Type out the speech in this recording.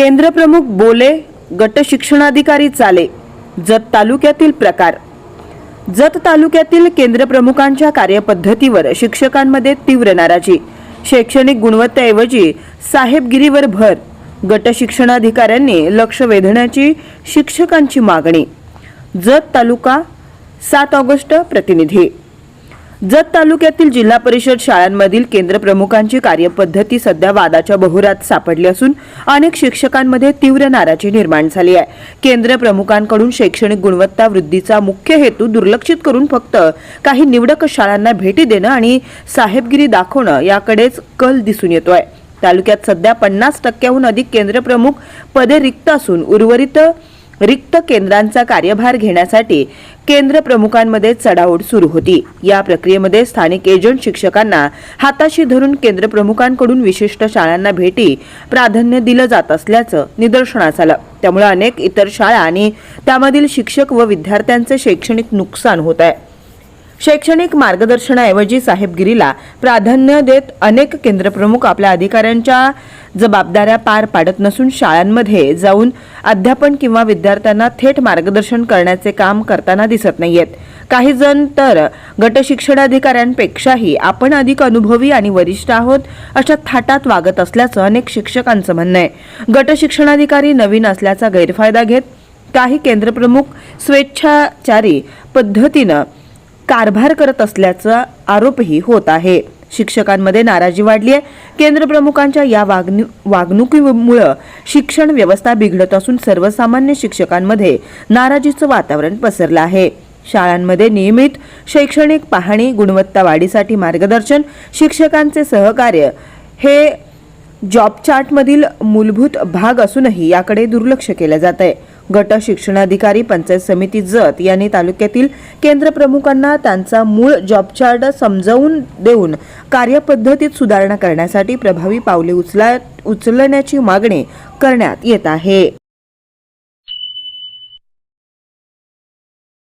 केंद्रप्रमुख बोले गट शिक्षणाधिकारी चाले जत तालुक्यातील प्रकार. जत तालुक्यातील केंद्रप्रमुखांच्या कार्यपद्धतीवर शिक्षकांमध्ये तीव्र नाराजी. शैक्षणिक गुणवत्तेऐवजी साहेबगिरीवर भर. गट शिक्षणाधिकाऱ्यांनी लक्ष वेधण्याची शिक्षकांची मागणी. जत तालुका सात ऑगस्ट प्रतिनिधी. जत तालुक्यातील जिल्हा परिषद शाळांमधील केंद्रप्रमुखांची कार्यपद्धती सध्या वादाच्या बहुरात सापडली असून अनेक शिक्षकांमध्ये तीव्र नाराजी निर्माण झाली आहे. केंद्रप्रमुखांकडून शैक्षणिक गुणवत्ता वृद्धीचा मुख्य हेतू दुर्लक्षित करून फक्त काही निवडक शाळांना भेटी देणं आणि साहेबगिरी दाखवणं याकडेच कल दिसून येतोय. तालुक्यात सध्या पन्नास टक्क्याहून अधिक केंद्रप्रमुख पदे रिक्त असून उर्वरित रिक्त केंद्रांचा कार्यभार घेण्यासाठी केंद्र प्रमुखांमध्ये चढाओढ सुरू होती. या प्रक्रियेमध्ये स्थानिक एजंट शिक्षकांना हाताशी धरून केंद्र प्रमुखांकडून विशिष्ट शाळांना भेटी प्राधान्य दिलं जात असल्याचं निदर्शनास आलं. त्यामुळे अनेक इतर शाळा आणि त्यामधील शिक्षक व विद्यार्थ्यांचे शैक्षणिक नुकसान होत आहे. शैक्षणिक मार्गदर्शनाऐवजी साहेबगिरीला प्राधान्य देत अनेक केंद्रप्रमुख आपल्या अधिकाऱ्यांच्या जबाबदाऱ्या पार पाडत नसून शाळांमध्ये जाऊन अध्यापन किंवा विद्यार्थ्यांना थेट मार्गदर्शन करण्याचे काम करताना दिसत नाहीयेत. काही जण तर गटशिक्षणाधिकाऱ्यांपेक्षाही आपण अधिक अनुभवी आणि वरिष्ठ आहोत अशा थाटात वागत असल्याचं अनेक शिक्षकांचं म्हणणं आहे. गटशिक्षणाधिकारी नवीन असल्याचा गैरफायदा घेत काही केंद्रप्रमुख स्वेच्छाचारी पद्धतीनं कारभार करत असल्याचा आरोपही होत आहे. शिक्षकांमध्ये नाराजी वाढली आहे केंद्रप्रमुखांच्या या वागणू वागणुकीमुळं शिक्षण व्यवस्था बिघडत असून सर्वसामान्य शिक्षकांमध्ये नाराजीचं वातावरण पसरलं आहे. शाळांमध्ये नियमित शैक्षणिक पाहणी गुणवत्ता वाढीसाठी मार्गदर्शन शिक्षकांचे सहकार्य हे जॉब चार्टमधील मूलभूत भाग असूनही याकडे दुर्लक्ष केलं जात आहे गट शिक्षणाधिकारी पंचायत समिती जत यांनी तालुक्यातील केंद्रप्रमुखांना त्यांचा मूळ जॉब चार्ट समजावून देऊन कार्यपद्धतीत सुधारणा करण्यासाठी प्रभावी पावले उचला उचलण्याची मागणी करण्यात येत आहे.